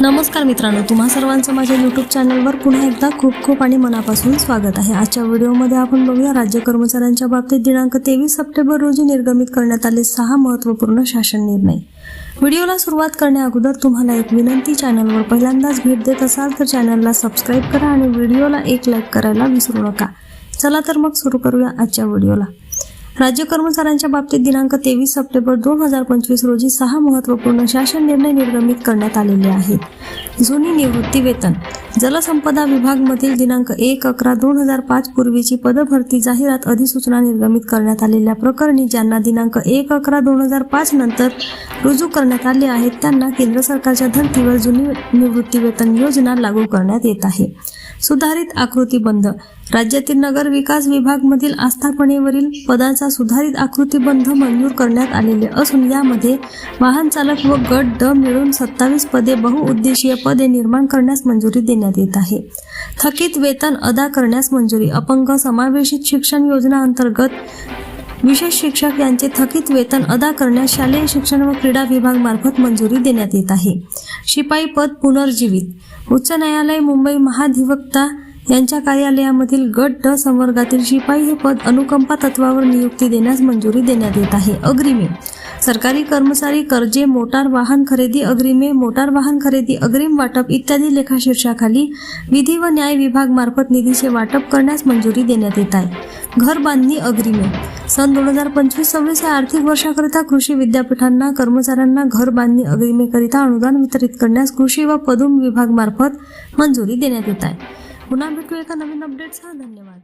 नमस्कार मित्रांनो तुम्हा सर्वांचं माझ्या यूट्यूब चॅनलवर पुन्हा एकदा खूप खूप आणि मनापासून स्वागत आहे. आजच्या व्हिडिओमध्ये आपण बघूया राज्य कर्मचाऱ्यांच्या बाबतीत दिनांक तेवीस सप्टेंबर रोजी निर्गमित करण्यात आले सहा महत्त्वपूर्ण शासन निर्णय. व्हिडिओला सुरुवात करण्याअगोदर तुम्हाला एक विनंती चॅनलवर पहिल्यांदाच भेट देत असाल तर चॅनलला सबस्क्राईब करा आणि व्हिडिओला एक लाईक करायला विसरू नका. चला तर मग सुरू करूया आजच्या व्हिडिओला. राज्य कर्मचाऱ्यांच्या बाबतीत दिनांक तेवीस सप्टेंबर दोन हजार पंचवीस रोजी सहा महत्त्वपूर्ण शासन निर्णय निर्गमित करण्यात आलेले आहेत. जुनी निवृत्ती वेतन. जलसंपदा विभागमधील दिनांक एक अकरा दोन हजार पाच पूर्वीची पदभरती जाहिरात अधिसूचना निर्गमित करण्यात आलेल्या प्रकरणी ज्यांना दिनांक एक अकरा दोन हजार पाच नंतर रुजू करण्यात आले आहेत त्यांना केंद्र सरकारच्या धर्तीवर जुनी निवृत्ती वेतन योजना लागू करण्यात येत आहे. सुधारित आकृतीबंध राज्यातील नगर विकास विभागमधील आस्थापनेवरील पदाचा सुधारित आकृतीबंध मंजूर करण्यात आलेले असून यामध्ये वाहन चालक व गट ड मिळून सत्तावीस पदे बहुउद्देशीय पदे निर्माण करण्यास मंजुरी देण्यात येत आहे. थकीत वेतन अदा करण्यास मंजुरी. अपंग समावेशित शिक्षण योजना अंतर्गत विशेष शिक्षक यांचे थकीत वेतन अदा करण्यास शालेय शिक्षण व क्रीडा विभाग मार्फत मंजुरी देण्यात येत आहे. शिपाई पद पुनर्जीवित. उच्च न्यायालय मुंबई महाधिवक्ता यांच्या कार्यालयामधील गट ड संवर्गातील शिपाई हे पद अनुकंपा तत्वावर नियुक्ती देण्यास मंजुरी देण्यात येत आहे. अग्रिमे. सरकारी कर्मचारी कर्जे मोटार वाहन खरेदी अग्रिमे मोटार वाहन खरेदी अग्रिम वाटप इत्यादी लेखाशीर्षाखाली विधी व न्याय विभाग मार्फत निधीचे वाटप करण्यास मंजुरी देण्यात येत आहे. घर बांधणी अग्रिमे. सन दोन हजार पंचवीस सव्वीस या आर्थिक वर्षाकरिता कृषी विद्यापीठांना कर्मचाऱ्यांना घर बांधणी अग्रिमेकरिता अनुदान वितरित करण्यास कृषी व पदुम विभाग मार्फत मंजुरी देण्यात येत आहे. पुन्हा भेटू एका नवीन अपडेटसह धन्यवाद.